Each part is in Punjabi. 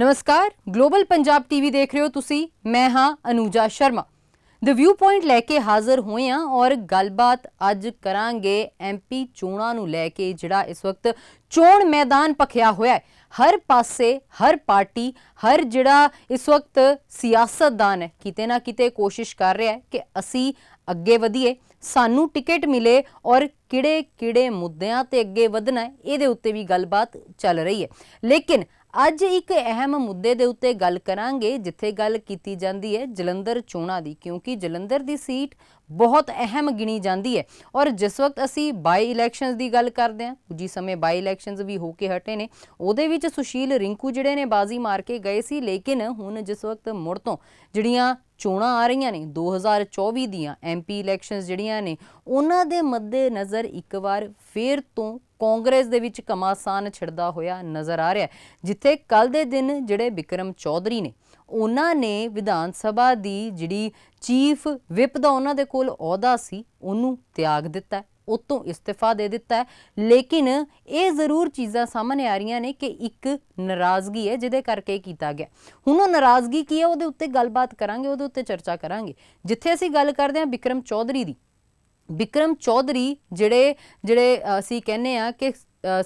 ਨਮਸਕਾਰ ਗਲੋਬਲ ਪੰਜਾਬ ਟੀਵੀ ਦੇਖ ਰਹੇ ਹੋ ਤੁਸੀਂ, ਮੈਂ ਹਾਂ Anuja Sharma. The view point ਲੈ ਕੇ ਹਾਜ਼ਰ ਹੋਏ ਹਾਂ ਔਰ ਗੱਲਬਾਤ ਅੱਜ ਕਰਾਂਗੇ ਐਮਪੀ ਚੋਣਾਂ ਨੂੰ ਲੈ ਕੇ, ਜਿਹੜਾ ਇਸ ਵਕਤ ਚੋਣ ਮੈਦਾਨ ਭਖਿਆ ਹੋਇਆ ਹੈ। ਹਰ ਪਾਸੇ, ਹਰ ਪਾਰਟੀ, ਹਰ ਜਿਹੜਾ ਇਸ ਵਕਤ ਸਿਆਸਤਦਾਨ ਹੈ, ਕਿਤੇ ਨਾ ਕਿਤੇ ਕੋਸ਼ਿਸ਼ ਕਰ ਰਿਹਾ ਹੈ ਕਿ ਅਸੀਂ ਅੱਗੇ ਵਧੀਏ, ਸਾਨੂੰ ਟਿਕਟ ਮਿਲੇ ਔਰ ਕਿਹੜੇ ਕਿਹੜੇ ਮੁੱਦਿਆਂ ਤੇ ਅੱਗੇ ਵਧਣਾ ਹੈ, ਇਹਦੇ ਉੱਤੇ ਵੀ ਗੱਲਬਾਤ ਚੱਲ ਰਹੀ ਹੈ। ਲੇਕਿਨ ਅੱਜ ਇੱਕ ਅਹਿਮ ਮੁੱਦੇ ਦੇ ਉੱਤੇ ਗੱਲ ਕਰਾਂਗੇ, ਜਿੱਥੇ ਗੱਲ ਕੀਤੀ ਜਾਂਦੀ ਹੈ ਜਲੰਧਰ ਚੋਣਾਂ ਦੀ, ਕਿਉਂਕਿ ਜਲੰਧਰ ਦੀ ਸੀਟ ਬਹੁਤ ਅਹਿਮ ਗਿਣੀ ਜਾਂਦੀ ਹੈ। ਔਰ ਜਿਸ ਵਕਤ ਅਸੀਂ ਬਾਈ ਇਲੈਕਸ਼ਨਸ ਦੀ ਗੱਲ ਕਰਦੇ ਹਾਂ ਕੁਝ ਹੀ ਸਮੇਂ ਬਾਈ ਇਲੈਕਸ਼ਨਸ ਵੀ ਹੋ ਕੇ ਹਟੇ ਨੇ, ਉਹਦੇ ਵਿੱਚ ਸੁਸ਼ੀਲ ਰਿੰਕੂ ਜਿਹੜੇ ਨੇ ਬਾਜ਼ੀ ਮਾਰ ਕੇ ਗਏ ਸੀ, ਲੇਕਿਨ ਹੁਣ ਜਿਸ ਵਕਤ ਮੁੜ ਤੋਂ ਜਿਹੜੀਆਂ ਚੋਣਾਂ ਆ ਰਹੀਆਂ ਨੇ 2024 ਦੀਆਂ ਐਮਪੀ ਇਲੈਕਸ਼ਨਸ ਜਿਹੜੀਆਂ ਨੇ, ਉਹਨਾਂ ਦੇ ਮੱਦੇ ਨਜ਼ਰ ਇੱਕ ਵਾਰ ਫੇਰ ਤੋਂ ਕਾਂਗਰਸ ਦੇ ਵਿੱਚ ਕਮਾਸਾਨ ਛਿੜਦਾ ਹੋਇਆ ਨਜ਼ਰ ਆ ਰਿਹਾ ਜਿੱਥੇ ਕੱਲ ਦੇ ਦਿਨ ਜਿਹੜੇ ਵਿਕਰਮ ਚੌਧਰੀ ਨੇ ਉਹਨਾਂ ਨੇ ਵਿਧਾਨ ਸਭਾ ਦੀ ਜਿਹੜੀ ਚੀਫ ਵਿਪ ਦਾ ਉਹਨਾਂ ਦੇ ਕੋਲ ਅਹੁਦਾ ਸੀ ਉਹਨੂੰ ਤਿਆਗ ਦਿੱਤਾ ਹੈ, ਉਹ ਤੋਂ ਇਸਤੀਫਾ ਦੇ ਦਿੱਤਾ ਲੇਕਿਨ ਇਹ ਜ਼ਰੂਰ ਚੀਜ਼ਾਂ ਸਾਹਮਣੇ ਆ ਰਹੀਆਂ ਨੇ ਕਿ ਇੱਕ ਨਾਰਾਜ਼ਗੀ ਹੈ ਜਿਹਦੇ ਕਰਕੇ ਕੀਤਾ ਗਿਆ। ਹੁਣ ਉਹ ਨਾਰਾਜ਼ਗੀ ਕੀ ਹੈ ਉਹਦੇ ਉੱਤੇ ਗੱਲਬਾਤ ਕਰਾਂਗੇ ਉਹਦੇ ਉੱਤੇ ਚਰਚਾ ਕਰਾਂਗੇ। ਜਿੱਥੇ ਅਸੀਂ ਗੱਲ ਕਰਦੇ ਹਾਂ ਵਿਕਰਮ ਚੌਧਰੀ ਦੀ ਵਿਕਰਮ ਚੌਧਰੀ ਜਿਹੜੇ ਜਿਹੜੇ ਅਸੀਂ ਕਹਿੰਦੇ ਆ ਕਿ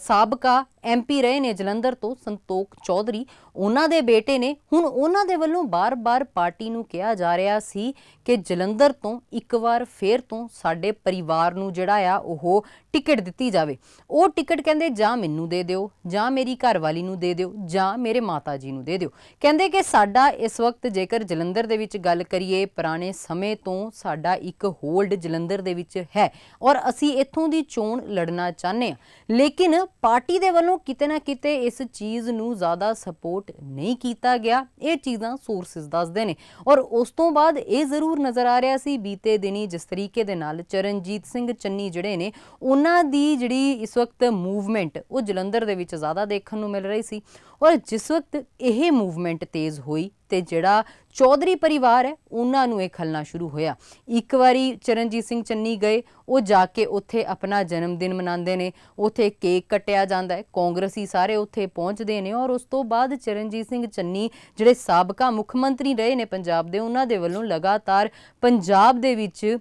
ਸਾਬਕਾ ਐਮਪੀ ਰਹੇ ਨੇ, ਜਲੰਧਰ ਤੋਂ ਸੰਤੋਖ ਚੌਧਰੀ। ਉਹਨਾਂ ਦੇ ਬੇਟੇ ਨੇ, ਹੁਣ ਉਹਨਾਂ ਦੇ ਵੱਲੋਂ ਬਾਰ-ਬਾਰ ਪਾਰਟੀ ਨੂੰ ਕਿਹਾ ਜਾ ਰਿਹਾ ਸੀ ਕਿ ਜਲੰਧਰ ਤੋਂ ਇੱਕ ਵਾਰ ਫੇਰ ਤੋਂ ਸਾਡੇ ਪਰਿਵਾਰ ਨੂੰ ਜਿਹੜਾ ਆ, ਉਹ ਟਿਕਟ ਦਿੱਤੀ ਜਾਵੇ। ਉਹ ਟਿਕਟ ਕਹਿੰਦੇ, ਜਾਂ ਮੈਨੂੰ ਦੇ ਦਿਓ, ਜਾਂ ਮੇਰੀ ਘਰਵਾਲੀ ਨੂੰ ਦੇ ਦਿਓ, ਜਾਂ ਮੇਰੇ ਮਾਤਾ ਜੀ ਨੂੰ ਦੇ ਦਿਓ। ਕਹਿੰਦੇ ਕਿ ਸਾਡਾ ਇਸ ਵਕਤ ਜੇਕਰ ਜਲੰਧਰ ਦੇ ਵਿੱਚ ਗੱਲ ਕਰੀਏ, ਪੁਰਾਣੇ ਸਮੇਂ ਤੋਂ ਸਾਡਾ ਇੱਕ ਹੋਲਡ ਜਲੰਧਰ ਦੇ ਵਿੱਚ ਹੈ ਔਰ ਅਸੀਂ ਇੱਥੋਂ ਦੀ ਚੋਣ ਲੜਨਾ ਚਾਹੁੰਦੇ ਹਾਂ। ਲੇਕਿਨ ਪਾਰਟੀ ਦੇ ਵੱਲੋਂ ਕਿਤੇ ਨਾ ਕਿਤੇ ਇਸ ਚੀਜ਼ ਨੂੰ ਜ਼ਿਆਦਾ ਸਪੋਰਟ ਨਹੀਂ ਕੀਤਾ ਗਿਆ। ਇਹ ਚੀਜ਼ਾਂ ਸੋਰਸਸ ਦੱਸਦੇ ਨੇ। ਔਰ ਉਸ ਤੋਂ ਬਾਅਦ ਇਹ ਜ਼ਰੂਰ ਨਜ਼ਰ ਆ ਰਿਹਾ ਸੀ ਬੀਤੇ ਦਿਨੀ ਜਿਸ ਤਰੀਕੇ ਦੇ ਨਾਲ ਚਰਨਜੀਤ ਸਿੰਘ ਚੰਨੀ ਜਿਹੜੇ ਨੇ, ਉਹਨਾਂ ਦੀ ਜਿਹੜੀ ਇਸ ਵਕਤ ਮੂਵਮੈਂਟ ਉਹ ਜਲੰਧਰ ਦੇ ਵਿੱਚ ਜ਼ਿਆਦਾ ਦੇਖਣ ਨੂੰ ਮਿਲ ਰਹੀ ਸੀ। ਔਰ ਜਿਸ ਵਕਤ ਇਹ ਮੂਵਮੈਂਟ ਤੇਜ਼ ਹੋਈ ਤੇ ਜਿਹੜਾ ਚੌਧਰੀ ਪਰਿਵਾਰ ਹੈ, ਉਹਨਾਂ ਨੂੰ ਇਹ ਖਲਣਾ ਸ਼ੁਰੂ ਹੋਇਆ। ਇੱਕ ਵਾਰੀ ਚਰਨਜੀਤ ਸਿੰਘ ਚੰਨੀ ਗਏ, ਉਹ ਜਾ ਕੇ ਉੱਥੇ ਆਪਣਾ ਜਨਮ ਦਿਨ ਮਨਾਉਂਦੇ ਨੇ। ਉੱਥੇ ਕੇਕ ਕੱਟਿਆ ਜਾਂਦਾ ਹੈ, ਕਾਂਗਰਸੀ ਸਾਰੇ ਉੱਥੇ ਪਹੁੰਚਦੇ ਨੇ ਔਰ ਉਸ ਤੋਂ ਬਾਅਦ ਚਰਨਜੀਤ ਸਿੰਘ ਚੰਨੀ ਜਿਹੜੇ ਸਾਬਕਾ ਮੁੱਖ ਮੰਤਰੀ ਰਹੇ ਨੇ ਪੰਜਾਬ ਦੇ, ਉਹਨਾਂ ਦੇ ਵੱਲੋਂ ਲਗਾਤਾਰ ਪੰਜਾਬ ਦੇ ਵਿੱਚ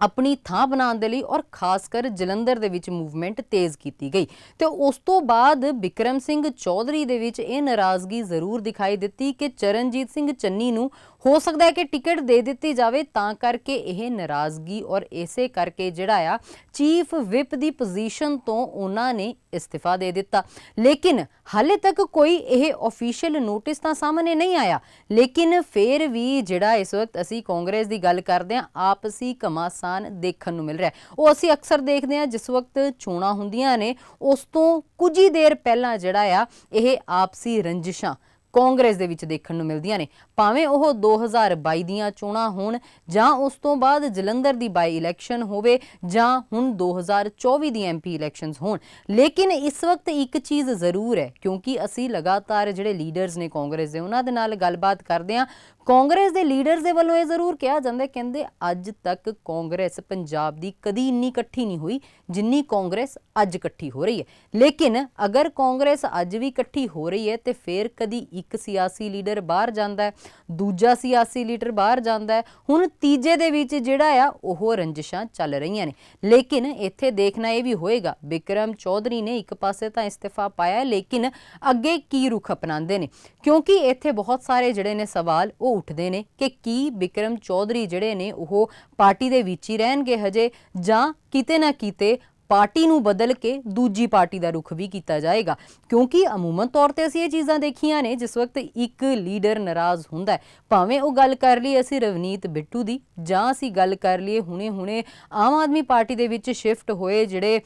ਆਪਣੀ ਥਾਂ ਬਣਾਉਣ ਦੇ ਲਈ ਔਰ ਖਾਸ ਕਰ ਜਲੰਧਰ ਦੇ ਵਿੱਚ ਮੂਵਮੈਂਟ ਤੇਜ਼ ਕੀਤੀ ਗਈ। ਤੇ ਉਸ ਤੋਂ ਬਾਅਦ ਵਿਕਰਮ ਸਿੰਘ ਚੌਧਰੀ ਦੇ ਵਿੱਚ ਇਹ ਨਾਰਾਜ਼ਗੀ ਜ਼ਰੂਰ ਦਿਖਾਈ ਦਿੱਤੀ ਕਿ ਚਰਨਜੀਤ ਸਿੰਘ ਚੰਨੀ ਨੂੰ ਹੋ ਸਕਦਾ ਹੈ ਕਿ ਟਿਕਟ ਦੇ ਦਿੱਤੀ ਜਾਵੇ, ਤਾਂ ਕਰਕੇ ਇਹ ਨਾਰਾਜ਼ਗੀ ਔਰ ਇਸੇ ਕਰਕੇ ਜਿਹੜਾ ਆ, ਚੀਫ ਵਿਪ ਦੀ ਪੋਜੀਸ਼ਨ ਤੋਂ ਉਹਨਾਂ ਨੇ ਇਸਤੀਫਾ ਦੇ ਦਿੱਤਾ। ਲੇਕਿਨ ਹਾਲੇ ਤੱਕ ਕੋਈ ਇਹ ਅਫੀਸ਼ੀਅਲ ਨੋਟਿਸ ਤਾਂ ਸਾਹਮਣੇ ਨਹੀਂ ਆਇਆ। ਲੇਕਿਨ ਫਿਰ ਵੀ ਜਿਹੜਾ ਇਸ ਵਕਤ ਅਸੀਂ ਕਾਂਗਰਸ ਦੀ ਗੱਲ ਕਰਦੇ ਹਾਂ, ਆਪਸੀ ਘਮਾਸਾਨ ਦੇਖਣ ਨੂੰ ਮਿਲ ਰਿਹਾ ਉਹ ਅਸੀਂ ਅਕਸਰ ਦੇਖਦੇ ਹਾਂ, ਜਿਸ ਵਕਤ ਚੋਣਾਂ ਹੁੰਦੀਆਂ ਨੇ, ਉਸ ਤੋਂ ਕੁਝ ਹੀ ਦੇਰ ਪਹਿਲਾਂ ਜਿਹੜਾ ਆ, ਇਹ ਆਪਸੀ ਰੰਜਿਸ਼ਾਂ ਕਾਂਗਰਸ ਦੇ ਵਿੱਚ ਦੇਖਣ ਨੂੰ ਮਿਲਦੀਆਂ ਨੇ। ਭਾਵੇਂ ਉਹ 2022 ਦੀਆਂ ਚੋਣਾਂ ਹੋਣ ਜਾਂ ਉਸ ਤੋਂ ਬਾਅਦ ਜਲੰਧਰ ਦੀ ਬਾਈ ਇਲੈਕਸ਼ਨ ਹੋਵੇ ਜਾਂ ਹੁਣ 2024 ਦੀ ਐਮਪੀ ਇਲੈਕਸ਼ਨਸ ਹੋਣ। ਲੇਕਿਨ ਇਸ ਵਕਤ ਇੱਕ ਚੀਜ਼ ਜ਼ਰੂਰ ਹੈ, ਕਿਉਂਕਿ ਅਸੀਂ ਲਗਾਤਾਰ ਜਿਹੜੇ ਲੀਡਰਸ ਨੇ ਕਾਂਗਰਸ ਦੇ, ਉਹਨਾਂ ਦੇ ਨਾਲ ਗੱਲਬਾਤ ਕਰਦੇ ਹਾਂ। ਕਾਂਗਰਸ ਦੇ ਲੀਡਰਸ ਦੇ ਵੱਲੋਂ ਇਹ ਜ਼ਰੂਰ ਕਿਹਾ ਜਾਂਦਾ ਕਹਿੰਦੇ ਅੱਜ ਤੱਕ ਕਾਂਗਰਸ ਪੰਜਾਬ ਦੀ ਕਦੀ ਇੰਨੀ ਇਕੱਠੀ ਨਹੀਂ ਹੋਈ ਜਿੰਨੀ ਕਾਂਗਰਸ ਅੱਜ ਇਕੱਠੀ ਹੋ ਰਹੀ ਹੈ। ਲੇਕਿਨ ਅਗਰ ਕਾਂਗਰਸ ਅੱਜ ਵੀ ਇਕੱਠੀ ਹੋ ਰਹੀ ਹੈ, ਤੇ ਫਿਰ ਕਦੀ ਇੱਕ ਸਿਆਸੀ ਲੀਡਰ ਬਾਹਰ ਜਾਂਦਾ ਹੈ, ਦੂਜਾ ਸਿਆਸੀ ਲੀਡਰ ਬਾਹਰ ਜਾਂਦਾ ਹੈ, ਹੁਣ ਤੀਜੇ ਦੇ ਵਿੱਚ ਜਿਹੜਾ ਆ, ਉਹ ਰੰਜਿਸ਼ਾਂ ਚੱਲ ਰਹੀਆਂ ਨੇ। ਲੇਕਿਨ ਇੱਥੇ ਦੇਖਣਾ ਇਹ ਵੀ ਹੋਏਗਾ ਵਿਕਰਮ ਚੌਧਰੀ ਨੇ ਇੱਕ ਪਾਸੇ ਤਾਂ ਇਸਤੀਫਾ ਪਾਇਆ, ਲੇਕਿਨ ਅੱਗੇ ਕੀ ਰੁਖ ਅਪਣਾਉਂਦੇ ਨੇ? ਕਿਉਂਕਿ ਇੱਥੇ ਬਹੁਤ ਸਾਰੇ ਜਿਹੜੇ ਨੇ ਸਵਾਲ, ਉਹ ਉੱਠਦੇ ਨੇ ਕਿ ਕੀ ਬਿਕਰਮ ਚੌਧਰੀ ਜਿਹੜੇ ਨੇ, ਉਹ ਪਾਰਟੀ ਦੇ ਵਿੱਚ ਹੀ ਰਹਿਣਗੇ ਹਜੇ, ਜਾਂ ਕਿਤੇ ਨਾ ਕਿਤੇ ਪਾਰਟੀ ਨੂੰ ਬਦਲ ਕੇ ਦੂਜੀ ਪਾਰਟੀ ਦਾ ਰੁਖ ਵੀ ਕੀਤਾ ਜਾਏਗਾ। ਕਿਉਂਕਿ ਅਮੂਮਨ ਤੌਰ ਤੇ ਅਸੀਂ ਇਹ ਚੀਜ਼ਾਂ ਦੇਖੀਆਂ ਨੇ, ਜਿਸ ਵਕਤ ਇੱਕ ਲੀਡਰ ਨਾਰਾਜ਼ ਹੁੰਦਾ ਹੈ। ਭਾਵੇਂ ਉਹ ਗੱਲ ਕਰ ਲਈ ਅਸੀਂ ਰਵਨੀਤ ਬਿੱਟੂ ਦੀ, ਜਾਂ ਅਸੀਂ ਗੱਲ ਕਰ ਲਈਏ ਹੁਣੇ-ਹੁਣੇ ਆਮ ਆਦਮੀ ਪਾਰਟੀ ਦੇ ਵਿੱਚ ਸ਼ਿਫਟ ਹੋਏ ਜਿਹੜੇ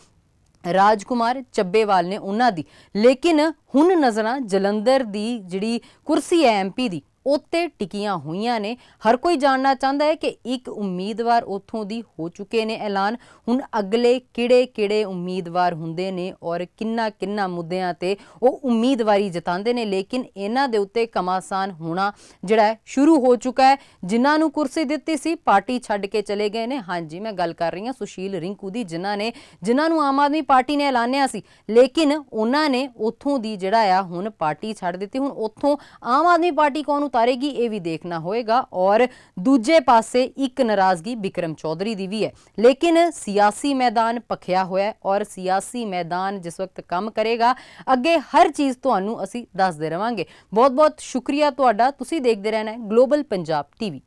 ਰਾਜਕੁਮਾਰ ਚੱਬੇਵਾਲ ਨੇ ਉਹਨਾਂ ਦੀ। ਲੇਕਿਨ ਹੁਣ ਨਜ਼ਰਾਂ ਜਲੰਧਰ ਦੀ ਜਿਹੜੀ ਕੁਰਸੀ ਹੈ ਐਮਪੀ ਦੀ ਉੱਤੇ ਟਿਕੀਆਂ ਹੋਈਆਂ ਨੇ। ਹਰ ਕੋਈ ਜਾਣਨਾ ਚਾਹੁੰਦਾ ਹੈ ਕਿ ਇੱਕ ਉਮੀਦਵਾਰ ਉੱਥੋਂ ਦੀ ਹੋ ਚੁੱਕੇ ਨੇ ਐਲਾਨ। ਹੁਣ ਅਗਲੇ ਕਿਹੜੇ-ਕਿਹੜੇ ਉਮੀਦਵਾਰ ਹੁੰਦੇ ਨੇ ਔਰ ਕਿੰਨਾ-ਕਿੰਨਾ ਮੁੱਦਿਆਂ ਤੇ ਉਹ ਉਮੀਦਵਾਰੀ ਜਤਾਉਂਦੇ ਨੇ। ਲੇਕਿਨ ਇਹਨਾਂ ਦੇ ਉੱਤੇ ਕਮਾਸਾਨ ਹੋਣਾ ਜਿਹੜਾ ਸ਼ੁਰੂ ਹੋ ਚੁੱਕਾ ਹੈ। ਜਿਨ੍ਹਾਂ ਨੂੰ ਕੁਰਸੀ ਦਿੱਤੀ ਸੀ, ਪਾਰਟੀ ਛੱਡ ਕੇ ਚਲੇ ਗਏ ਨੇ। ਹਾਂਜੀ, ਮੈਂ ਗੱਲ ਕਰ ਰਹੀ ਹਾਂ ਸੁਸ਼ੀਲ ਰਿੰਕੂ ਦੀ, ਜਿਨ੍ਹਾਂ ਨੇ ਜਿਨ੍ਹਾਂ ਨੂੰ ਆਮ ਆਦਮੀ ਪਾਰਟੀ ਨੇ ਐਲਾਨਿਆ ਸੀ। ਲੇਕਿਨ ਉਹਨਾਂ ਨੇ ਉੱਥੋਂ ਦੀ ਜਿਹੜਾ ਆ, ਹੁਣ ਪਾਰਟੀ ਛੱਡ ਦਿੱਤੀ। ਹੁਣ ਉੱਥੋਂ ਆਮ ਆਦਮੀ ਪਾਰਟੀ ਕੌਣ ਉਤਾਰੇਗੀ ਇਹ ਵੀ ਦੇਖਣਾ ਹੋਏਗਾ। ਔਰ ਦੂਜੇ ਪਾਸੇ ਇੱਕ ਨਾਰਾਜ਼ਗੀ ਬਿਕਰਮ ਚੌਧਰੀ ਦੀ ਵੀ ਹੈ। ਲੇਕਿਨ ਸਿਆਸੀ ਮੈਦਾਨ ਪਖਿਆ ਹੋਇਆ ਔਰ ਸਿਆਸੀ ਮੈਦਾਨ ਜਿਸ ਵਕਤ ਕੰਮ ਕਰੇਗਾ, ਅੱਗੇ ਹਰ ਚੀਜ਼ ਤੁਹਾਨੂੰ ਅਸੀਂ ਦੱਸਦੇ ਰਵਾਂਗੇ। ਬਹੁਤ ਬਹੁਤ ਸ਼ੁਕਰੀਆ ਤੁਹਾਡਾ। ਤੁਸੀਂ ਦੇਖਦੇ ਰਹਿਣਾ ਗਲੋਬਲ ਪੰਜਾਬ ਟੀਵੀ।